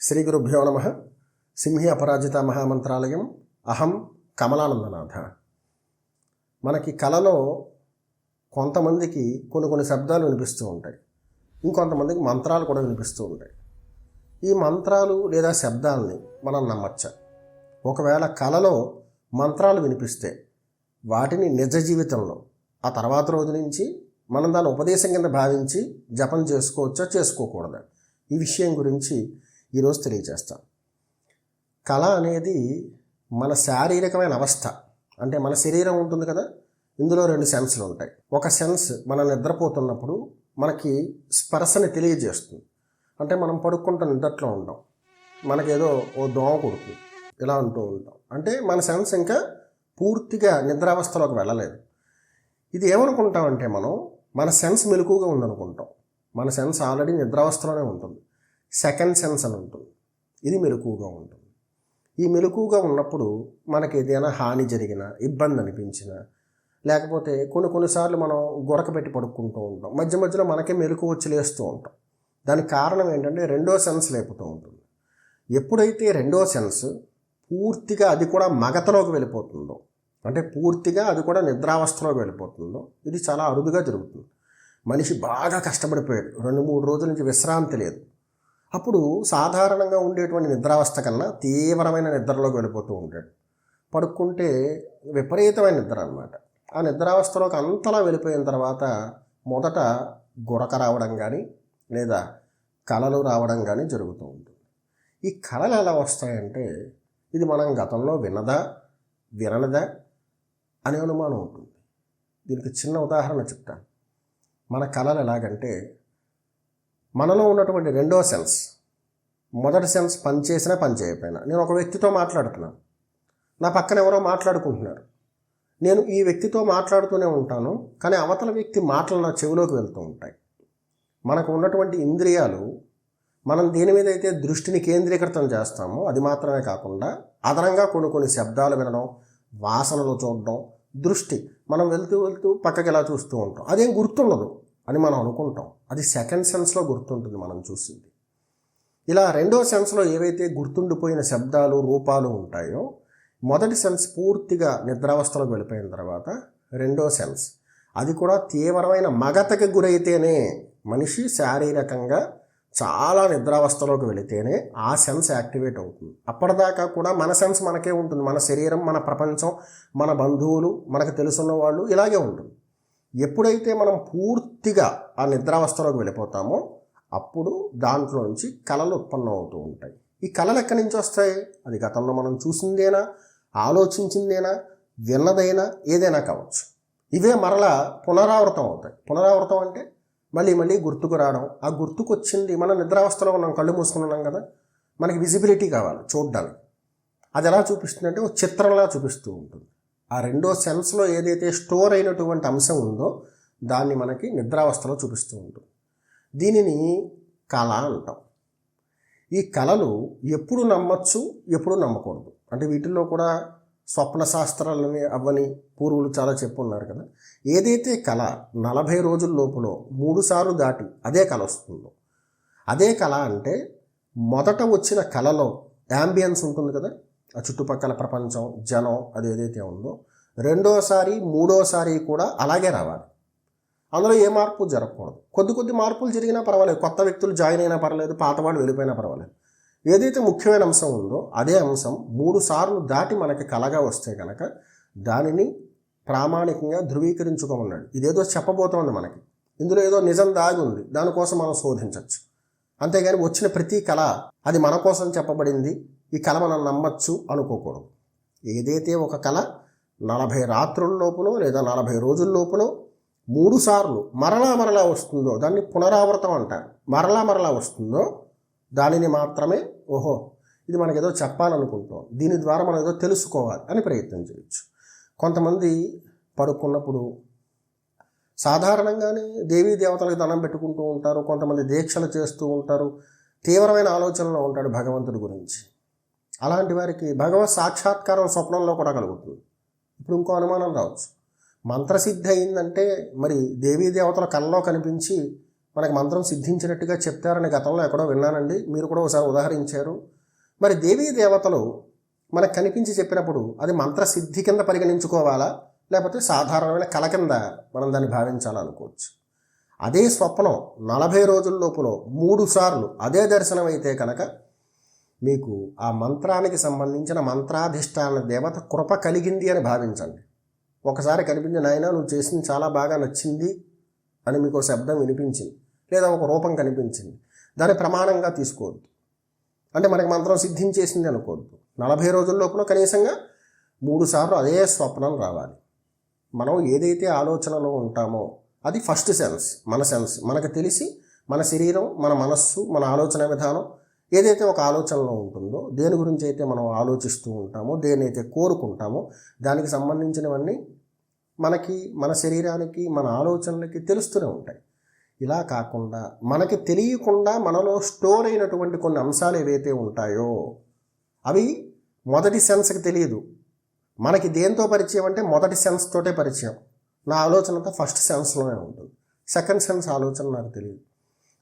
శ్రీ గురుభ్యో నమ. సింహి అపరాజిత మహామంత్రాలయం. అహం కమలానందనాథ. మనకి కళలో కొంతమందికి కొన్ని కొన్ని శబ్దాలు వినిపిస్తూ ఉంటాయి. ఇంకొంతమందికి మంత్రాలు కూడా వినిపిస్తూ ఉంటాయి. ఈ మంత్రాలు లేదా శబ్దాలని మనం నమ్మచ్చా? ఒకవేళ కళలో మంత్రాలు వినిపిస్తే వాటిని నిజ జీవితంలో ఆ తర్వాత రోజు నుంచి మనం దాని ఉపదేశం కింద భావించి జపం చేసుకోవచ్చా? చేసుకోకూడదా? ఈ విషయం గురించి ఈరోజు తెలియజేస్తాం. కళ అనేది మన శారీరకమైన అవస్థ. అంటే మన శరీరం ఉంటుంది కదా ఇందులో రెండు సెన్స్లు ఉంటాయి. ఒక సెన్స్ మనం నిద్రపోతున్నప్పుడు మనకి స్పర్శని తెలియజేస్తుంది. అంటే మనం పడుకుంటున్న నిద్రలో ఉంటాం. మనకేదో ఓ దోమ కొడుకు ఇలా ఉంటూ ఉంటాం. అంటే మన సెన్స్ ఇంకా పూర్తిగా నిద్రావస్థలోకి వెళ్ళలేదు. ఇది ఏమనుకుంటామంటే మనం మన సెన్స్ మెలకుగా ఉందనుకుంటాం. మన సెన్స్ ఆల్రెడీ నిద్రావస్థలోనే ఉంటుంది. సెకండ్ సెన్స్ అని ఉంటుంది. ఇది మెలకువగా ఉంటుంది. ఈ మెలకువగా ఉన్నప్పుడు మనకి ఏదైనా హాని జరిగినా ఇబ్బంది అనిపించినా లేకపోతే కొన్ని కొన్నిసార్లు మనం గొరక పెట్టి పడుకుంటూ ఉంటాం. మధ్య మధ్యలో మనకే మెలకు వచ్చి లేస్తూ ఉంటాం. దానికి కారణం ఏంటంటే రెండో సెన్స్ లేపుతూ ఉంటుంది. ఎప్పుడైతే రెండో సెన్స్ పూర్తిగా అది కూడా మగతలోకి వెళ్ళిపోతుందో అంటే పూర్తిగా అది కూడా నిద్రావస్థలోకి వెళ్ళిపోతుందో ఇది చాలా అరుదుగా జరుగుతుంది. మనిషి బాగా కష్టపడిపోయాడు. రెండు మూడు రోజుల నుంచి విశ్రాంతి లేదు. అప్పుడు సాధారణంగా ఉండేటువంటి నిద్రావస్థ కన్నా తీవ్రమైన నిద్రలోకి వెళ్ళిపోతూ ఉంటాడు. పడుకుంటే విపరీతమైన నిద్ర అనమాట ఆ నిద్రావస్థలోకి అంతలా వెళ్ళిపోయిన తర్వాత మొదట గురక రావడం కానీ లేదా కళలు రావడం కానీ జరుగుతూ ఉంటుంది. ఈ కళలు ఎలా వస్తాయంటే ఇది మనం గతంలో విన్నదా వినలదా అనే అనుమానం ఉంటుంది. దీనికి చిన్న ఉదాహరణ చెప్తాను. మన కళలు ఎలాగంటే మనలో ఉన్నటువంటి రెండో సెన్స్ మొదటి సెన్స్ పనిచేసినా పనిచేయకపోయినా నేను ఒక వ్యక్తితో మాట్లాడుతున్నాను. నా పక్కన ఎవరో మాట్లాడుకుంటున్నారు. నేను ఈ వ్యక్తితో మాట్లాడుతూనే ఉంటాను కానీ అవతల వ్యక్తి మాటలు నా చెవిలోకి వెళ్తూ ఉంటాయి. మనకు ఉన్నటువంటి ఇంద్రియాలు మనం దేని మీద అయితే దృష్టిని కేంద్రీకృతం చేస్తామో అది మాత్రమే కాకుండా అదనంగా కొన్ని కొన్ని శబ్దాలు వినడం వాసనలు చూడడం దృష్టి మనం వెళ్తూ వెళ్తూ పక్కకి ఇలా చూస్తూ ఉంటాం. అదేం గుర్తుండదు. అని మనం అనుకుంటాం. అది సెకండ్ సెన్స్లో గుర్తుంటుంది మనం చూసింది. ఇలా రెండో సెన్స్లో ఏవైతే గుర్తుండిపోయిన శబ్దాలు రూపాలు ఉంటాయో మొదటి సెన్స్ పూర్తిగా నిద్రావస్థలోకి వెళ్ళిపోయిన తర్వాత రెండో సెన్స్ అది కూడా తీవ్రమైన మగతకి గురైతేనే మనిషి శారీరకంగా చాలా నిద్రావస్థలోకి వెళితేనే ఆ సెన్స్ యాక్టివేట్ అవుతుంది. అప్పటిదాకా కూడా మన సెన్స్ మనకే ఉంటుంది. మన శరీరం మన ప్రపంచం మన బంధువులు మనకు తెలుసున్న వాళ్ళు ఇలాగే ఉంటుంది. ఎప్పుడైతే మనం పూర్తి పూర్తిగా ఆ నిద్రావస్థలోకి వెళ్ళిపోతామో అప్పుడు దాంట్లో నుంచి కళలు ఉత్పన్నం అవుతూ ఉంటాయి. ఈ కళలు ఎక్కడి నుంచి వస్తాయి? అది గతంలో మనం చూసిందేనా? ఆలోచించిందేనా? విన్నదైనా? ఏదైనా కావచ్చు. ఇవే మరలా పునరావృతం అవుతాయి. పునరావృతం అంటే మళ్ళీ మళ్ళీ గుర్తుకు రావడం. ఆ గుర్తుకు వచ్చింది మన నిద్రావస్థలో ఉన్నాం కళ్ళు మూసుకుని ఉన్నాం కదా? మనకి విజిబిలిటీ కావాలి చూడడానికి. అది ఎలా చూపిస్తుందంటే ఒక చిత్రంలా చూపిస్తూ ఉంటుంది. ఆ రెండో సెన్స్లో ఏదైతే స్టోర్ అయినటువంటి అంశం ఉందో దాన్ని మనకి నిద్రావస్థలో చూపిస్తూ ఉంటుంది. దీనిని కళ అంటాం. ఈ కళలు ఎప్పుడు నమ్మచ్చు ఎప్పుడు నమ్మకూడదు. అంటే వీటిల్లో కూడా స్వప్న శాస్త్రాలని అవ్వని పూర్వులు చాలా చెప్పున్నారు కదా. ఏదైతే కళ నలభై రోజుల లోపులో మూడు సార్లు దాటి అదే కళ వస్తుందో అదే కళ అంటే మొదట వచ్చిన కళలో యాంబియన్స్ ఉంటుంది కదా. ఆ చుట్టుపక్కల ప్రపంచం జనం అది ఏదైతే ఉందో రెండోసారి మూడోసారి కూడా అలాగే రావాలి. అందులో ఏ మార్పు జరగకూడదు. కొద్ది కొద్ది మార్పులు జరిగినా పర్వాలేదు. కొత్త వ్యక్తులు జాయిన్ అయినా పర్వాలేదు. పాత వాళ్ళు వెళ్ళిపోయినా పర్వాలేదు. ఏదైతే ముఖ్యమైన అంశం ఉందో అదే అంశం మూడు సార్లు దాటి మనకి కలగా వస్తే కనుక దానిని ప్రామాణికంగా ధృవీకరించుకోమన్నాడు. ఇదేదో చెప్పబోతోంది మనకి. ఇందులో ఏదో నిజం దాగి ఉంది. దానికోసం మనం శోధించవచ్చు అంతేగాని వచ్చిన ప్రతి కళ అది మన కోసం చెప్పబడింది. ఈ కళ మనం నమ్మచ్చు అనుకోకూడదు. ఏదైతే ఒక కళ నలభై రాత్రుల లోపులో లేదా నలభై రోజుల లోపులో మూడు సార్లు మరలా మరలా వస్తుందో దాన్ని పునరావృతం అంటారు. మరలా మరలా వస్తుందో దానిని మాత్రమే ఓహో ఇది మనకేదో చెప్పాలనుకుంటాం దీని ద్వారా మనం ఏదో తెలుసుకోవాలి అని ప్రయత్నం చేయొచ్చు. కొంతమంది పడుకున్నప్పుడు సాధారణంగానే దేవీ దేవతలకు దండం పెట్టుకుంటూ ఉంటారు కొంతమంది దీక్షలు చేస్తూ ఉంటారు తీవ్రమైన ఆలోచనలో ఉంటాడు భగవంతుడి గురించి. అలాంటి వారికి భగవత్ సాక్షాత్కారం స్వప్నంలో కూడా కలుగుతుంది. ఇప్పుడు ఇంకో అనుమానం రావచ్చు. మంత్రసిద్ధి అయిందంటే మరి దేవీ దేవతల కళ్ళలో కనిపించి మనకి మంత్రం సిద్ధించినట్టుగా చెప్తారని గతంలో ఎక్కడో విన్నానండి. మీరు కూడా ఒకసారి ఉదాహరించారు. మరి దేవీ దేవతలు మనకు కనిపించి చెప్పినప్పుడు అది మంత్ర సిద్ధి కింద పరిగణించుకోవాలా? లేకపోతే సాధారణమైన కళ కింద మనం దాన్ని భావించాలనుకోవచ్చు అదే స్వప్నం నలభై రోజుల లోపులో మూడు సార్లు అదే దర్శనం అయితే కనుక మీకు ఆ మంత్రానికి సంబంధించిన మంత్రాధిష్టాన దేవత కృప కలిగింది అని భావించండి. ఒకసారి కనిపించిన ఆయన నువ్వు చేసింది చాలా బాగా నచ్చింది అని మీకు ఒక శబ్దం వినిపించింది. లేదా ఒక రూపం కనిపించింది. దాన్ని ప్రమాణంగా తీసుకోవద్దు. అంటే మనకి మంత్రం సిద్ధించేసింది అనుకోవద్దు. నలభై రోజుల లోపల కనీసంగా మూడు సార్లు అదే స్వప్నం రావాలి. మనం ఏదైతే ఆలోచనలో ఉంటామో అది ఫస్ట్ సెన్స్ మన సెన్స్. మనకు తెలిసి మన శరీరం మన మనస్సు మన ఆలోచన విధానం ఏదైతే ఒక ఆలోచనలో ఉంటుందో దేని గురించి అయితే మనం ఆలోచిస్తూ ఉంటామో దేనైతే కోరుకుంటామో దానికి సంబంధించినవన్నీ మనకి మన శరీరానికి మన ఆలోచనలకి తెలుస్తూనే ఉంటాయి. ఇలా కాకుండా మనకి తెలియకుండా మనలో స్టోర్ అయినటువంటి కొన్ని అంశాలు ఏవైతే ఉంటాయో అవి మొదటి సెన్స్కి తెలియదు. మనకి దేంతో పరిచయం అంటే మొదటి సెన్స్ తోటే పరిచయం. నా ఆలోచనతో ఫస్ట్ సెన్స్లోనే ఉంటుంది. సెకండ్ సెన్స్ ఆలోచన నాకు తెలియదు.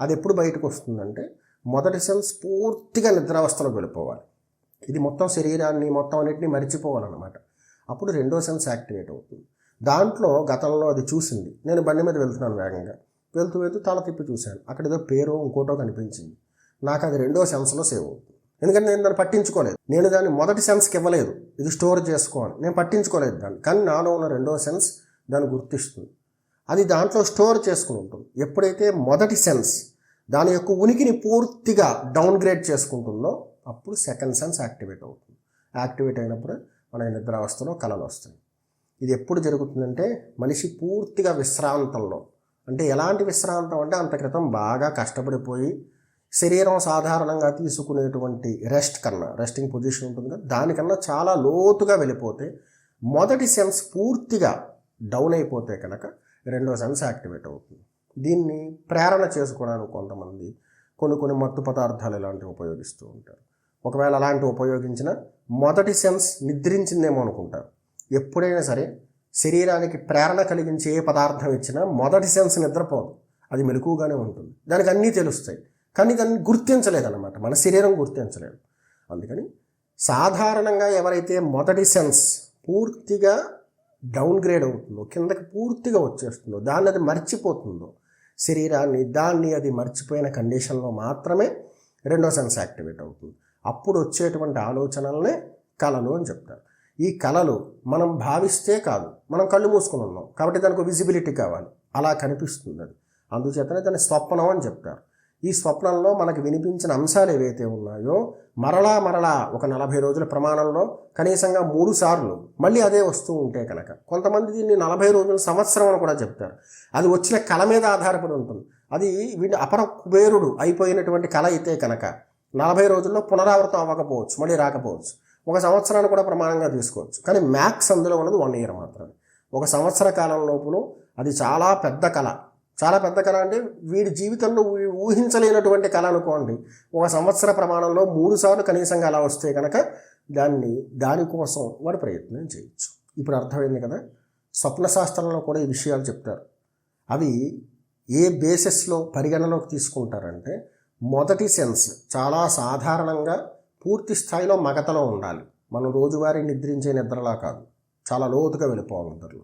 అది ఎప్పుడు బయటకు వస్తుందంటే మొదటి సెన్స్ పూర్తిగా నిద్రావస్థలోకి వెళ్ళిపోవాలి. ఇది మొత్తం శరీరాన్ని మొత్తం అన్నిటిని మర్చిపోవాలన్నమాట. అప్పుడు రెండో సెన్స్ యాక్టివేట్ అవుతుంది. దాంట్లో గతంలో అది చూసింది. నేను బండి మీద వెళ్తున్నాను వేగంగా. వెళ్తూ వెళ్తూ తల తిప్పి చూశాను. అక్కడ ఏదో పేరో ఇంకోటో కనిపించింది. నాకు అది రెండో సెన్స్లో సేవ్ అవుతుంది. ఎందుకంటే నేను దాన్ని పట్టించుకోలేదు. నేను దాన్ని మొదటి సెన్స్కి ఇవ్వలేదు. ఇది స్టోర్ చేసుకోవాలి. నేను పట్టించుకోలేదు దాన్ని. కానీ నాలో ఉన్న రెండో సెన్స్ దాన్ని గుర్తిస్తుంది. అది దాంట్లో స్టోర్ చేసుకుని ఉంటుంది. ఎప్పుడైతే మొదటి సెన్స్ దాని యొక్క ఉనికిని పూర్తిగా డౌన్గ్రేడ్ చేసుకుంటుందో అప్పుడు సెకండ్ సెన్స్ యాక్టివేట్ అవుతుంది. యాక్టివేట్ అయినప్పుడు మన నిద్రావస్థలో కళలు వస్తాయి. ఇది ఎప్పుడు జరుగుతుందంటే మనిషి పూర్తిగా విశ్రాంతంలో అంటే ఎలాంటి విశ్రాంతం అంటే అంత క్రితం బాగా కష్టపడిపోయి శరీరం సాధారణంగా తీసుకునేటువంటి రెస్ట్ కన్నా రెస్టింగ్ పొజిషన్ ఉంటుంది కదా దానికన్నా చాలా లోతుగా వెళ్ళిపోతే మొదటి సెన్స్ పూర్తిగా డౌన్ అయిపోతే కనుక రెండో సెన్స్ యాక్టివేట్ అవుతుంది. దీన్ని ప్రేరణ చేసుకోవడానికి కొంతమంది కొన్ని కొన్ని మత్తు పదార్థాలు ఇలాంటివి ఉపయోగిస్తూ ఉంటారు. ఒకవేళ అలాంటివి ఉపయోగించిన మొదటి సెన్స్ నిద్రించిందేమో అనుకుంటారు. ఎప్పుడైనా సరే శరీరానికి ప్రేరణ కలిగించే ఏ పదార్థం ఇచ్చినా మొదటి సెన్స్ నిద్రపోదు. అది మెలకుగానే ఉంటుంది. దానికి అన్నీ తెలుస్తాయి. కానీ దాన్ని గుర్తించలేదన్నమాట. మన శరీరం గుర్తించలేదు. అందుకని సాధారణంగా ఎవరైతే మొదటి సెన్స్ పూర్తిగా డౌన్గ్రేడ్ అవుతుందో కిందకి పూర్తిగా వచ్చేస్తుందో దాన్ని అది మర్చిపోతుందో శరీరాన్ని దాన్ని అది మర్చిపోయిన కండిషన్లో మాత్రమే రెండో సెన్స్ యాక్టివేట్ అవుతుంది. అప్పుడు వచ్చేటువంటి ఆలోచనలనే కళలు అని చెప్తారు. ఈ కళలు మనం భావిస్తే కాదు మనం కళ్ళు మూసుకుని ఉన్నాం కాబట్టి దానికి విజిబిలిటీ కావాలి. అలా కనిపిస్తుంది అది. అందుచేతనే దాన్ని స్వప్నం అని చెప్తారు. ఈ స్వప్నంలో మనకు వినిపించిన అంశాలు ఏవైతే ఉన్నాయో మరలా మరలా ఒక నలభై రోజుల ప్రమాణంలో కనీసంగా మూడు సార్లు మళ్ళీ అదే వస్తూ ఉంటే కనుక కొంతమంది దీన్ని నలభై రోజుల సంవత్సరం అని కూడా చెప్తారు. అది వచ్చిన కళ మీద ఆధారపడి ఉంటుంది. అది వీడి అపర కుబేరుడు అయిపోయినటువంటి కళ అయితే కనుక నలభై రోజుల్లో పునరావృతం అవ్వకపోవచ్చు మళ్ళీ రాకపోవచ్చు. ఒక సంవత్సరాన్ని కూడా ప్రమాణంగా తీసుకోవచ్చు. కానీ మ్యాక్స్ అందులో ఉన్నది వన్ ఇయర్ మాత్రమే. ఒక సంవత్సర కాలం లోపులో అది చాలా పెద్ద కళ. చాలా పెద్ద కళ అంటే వీడి జీవితంలో ఊహించలేనటువంటి కళ అనుకోండి. ఒక సంవత్సర ప్రమాణంలో మూడు సార్లు కనీసంగా అలా వస్తే కనుక దాన్ని దానికోసం వాడు ప్రయత్నం చేయొచ్చు. ఇప్పుడు అర్థమైంది కదా? స్వప్న శాస్త్రంలో కూడా ఈ విషయాలు చెప్తారు. అవి ఏ బేసిస్లో పరిగణలోకి తీసుకుంటారంటే మొదటి సెన్స్ చాలా సాధారణంగా పూర్తి స్థాయిలో మగతలో ఉండాలి. మనం రోజువారీ నిద్రించే నిద్రలా కాదు. చాలా లోతుగా వెళ్ళిపోవాలి నిద్రలో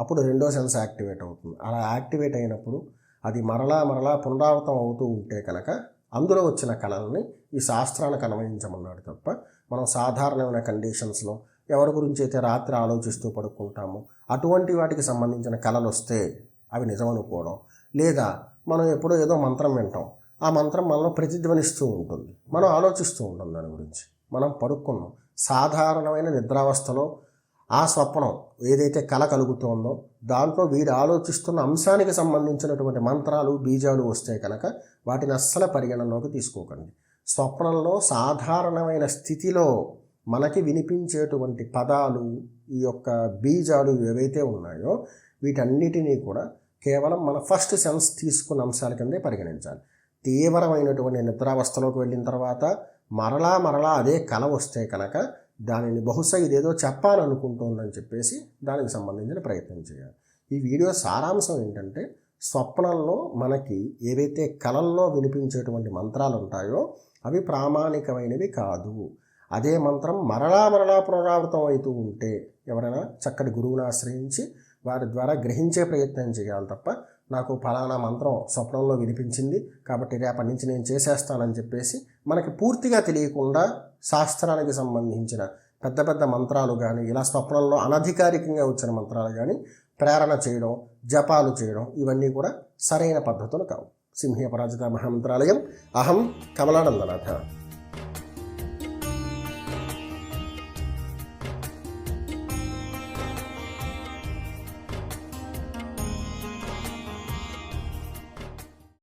అప్పుడు రెండో సెన్స్ యాక్టివేట్ అవుతుంది. అలా యాక్టివేట్ అయినప్పుడు అది మరలా మరలా పునరావృతం అవుతూ ఉంటే కనుక అందులో వచ్చిన కళల్ని ఈ శాస్త్రానికి అన్వయించమన్నాడు తప్ప మనం సాధారణమైన కండిషన్స్లో ఎవరి గురించి అయితే రాత్రి ఆలోచిస్తూ పడుకుంటామో అటువంటి వాటికి సంబంధించిన కళలు వస్తే అవి నిజమనుకోవడం లేదా మనం ఎప్పుడో ఏదో మంత్రం వింటాం. ఆ మంత్రం మనలో ప్రతిధ్వనిస్తూ ఉంటుంది. మనం ఆలోచిస్తూ ఉంటాం దాని గురించి. మనం పడుకున్నాం. సాధారణమైన నిద్రావస్థలో ఆ స్వప్నం ఏదైతే కళ కలుగుతోందో దాంట్లో వీడు ఆలోచిస్తున్న అంశానికి సంబంధించినటువంటి మంత్రాలు బీజాలు వస్తే కనుక వాటిని అస్సలు పరిగణనలోకి తీసుకోకండి. స్వప్నంలో సాధారణమైన స్థితిలో మనకి వినిపించేటువంటి పదాలు ఈ యొక్క బీజాలు ఏవైతే ఉన్నాయో వీటన్నిటినీ కూడా కేవలం మన ఫస్ట్ సెన్స్ తీసుకున్న అంశాల కిందే పరిగణించాలి. తీవ్రమైనటువంటి నిద్రావస్థలోకి వెళ్ళిన తర్వాత మరలా మరలా అదే కళ వస్తే కనుక దానిని బహుశా ఇదేదో చెప్పాలనుకుంటోందని చెప్పేసి దానికి సంబంధించిన ప్రయత్నం చేయాలి. ఈ వీడియో సారాంశం ఏంటంటే స్వప్నంలో మనకి ఏవైతే కళల్లో వినిపించేటువంటి మంత్రాలు ఉంటాయో అవి ప్రామాణికమైనవి కాదు. అదే మంత్రం మరలా మరలా పునరావృతం అవుతూ ఉంటే ఎవరైనా చక్కటి గురువుని ఆశ్రయించి వారి ద్వారా గ్రహించే ప్రయత్నం చేయాలి తప్ప నాకు ఫలానా మంత్రం స్వప్నంలో వినిపించింది కాబట్టి రేపటి నుంచి నేను చేసేస్తానని చెప్పేసి మనకి పూర్తిగా తెలియకుండా శాస్త్రానికి సంబంధించిన పెద్ద పెద్ద మంత్రాలు కానీ ఇలా స్వప్నంలో అనధికారికంగా వచ్చిన మంత్రాలు కానీ ప్రేరణ చేయడం జపాలు చేయడం ఇవన్నీ కూడా సరైన పద్ధతులు కావు. సింహీయ పరాజిత మహామంత్రాలయం. అహం కమలానందనాథ.